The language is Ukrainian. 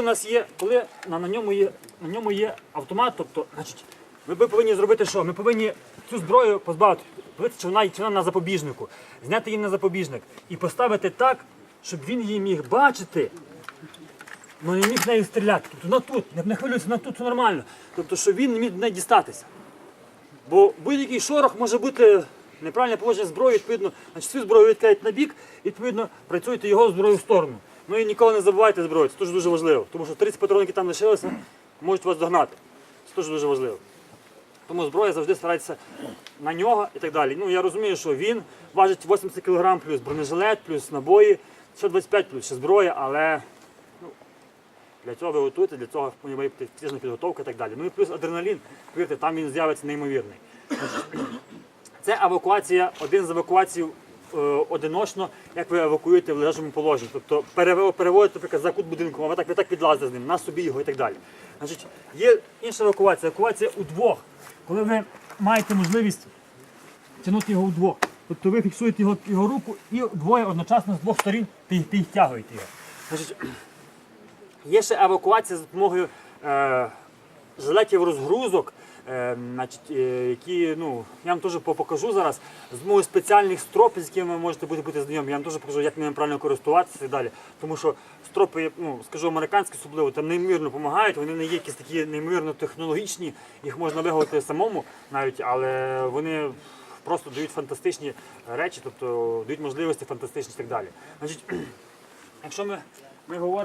У нас є, коли на, на, ньому є, на ньому є автомат, тобто, значить, ми повинні зробити що? Ми повинні цю зброю позбавити, подивитися, чи вона, чи вона на запобіжнику, зняти її на запобіжник і поставити так, щоб він її міг бачити, але не міг нею стріляти. Тобто на тут, не, хвилюйся, на тут все нормально. Тобто, щоб він не міг до неї дістатися. Бо будь-який шорох може бути неправильне положення зброї, відповідно, значить цю зброю відкидають на бік, відповідно, працюєте його зброю в сторону. Ну і ніколи не забувайте зброю, це теж дуже важливо. Тому що 30 патронів, там лишилися, можуть вас догнати. Це теж дуже важливо. Тому зброя завжди старається на нього і так далі. Ну я розумію, що він важить 80 кг плюс бронежилет, плюс набої, ще 25 плюс ще зброя, але ну, для цього ви готуєте, для цього має бути фізична підготовка і так далі. Ну і плюс адреналін, повірте, там він з'явиться неймовірний. Це евакуація, один з евакуацій одиночно, як ви евакуюєте в лежачому положенні. Тобто переводите, наприклад, за кут будинку, а ви так, ви так підлазите з ним, на собі його і так далі. Значить, є інша евакуація, евакуація удвох, коли ви маєте можливість тягнути його вдвох. Тобто ви фіксуєте його, його руку і двоє одночасно з двох сторін пі- підтягуєте його. Значить, Є ще евакуація за допомогою е, жилетів розгрузок, е, значить, е, які ну, я вам теж покажу зараз, з допомогою спеціальних стропів, з якими ви можете бути, бути знайомі. Я вам теж покажу, як ними правильно користуватися і далі. Тому що стропи, ну, скажу, американські особливо, там неймовірно допомагають, вони не є якісь такі неймовірно технологічні, їх можна виготовити самому навіть, але вони просто дають фантастичні речі, тобто дають можливості фантастичні і так далі. Значить, якщо ми, ми говоримо.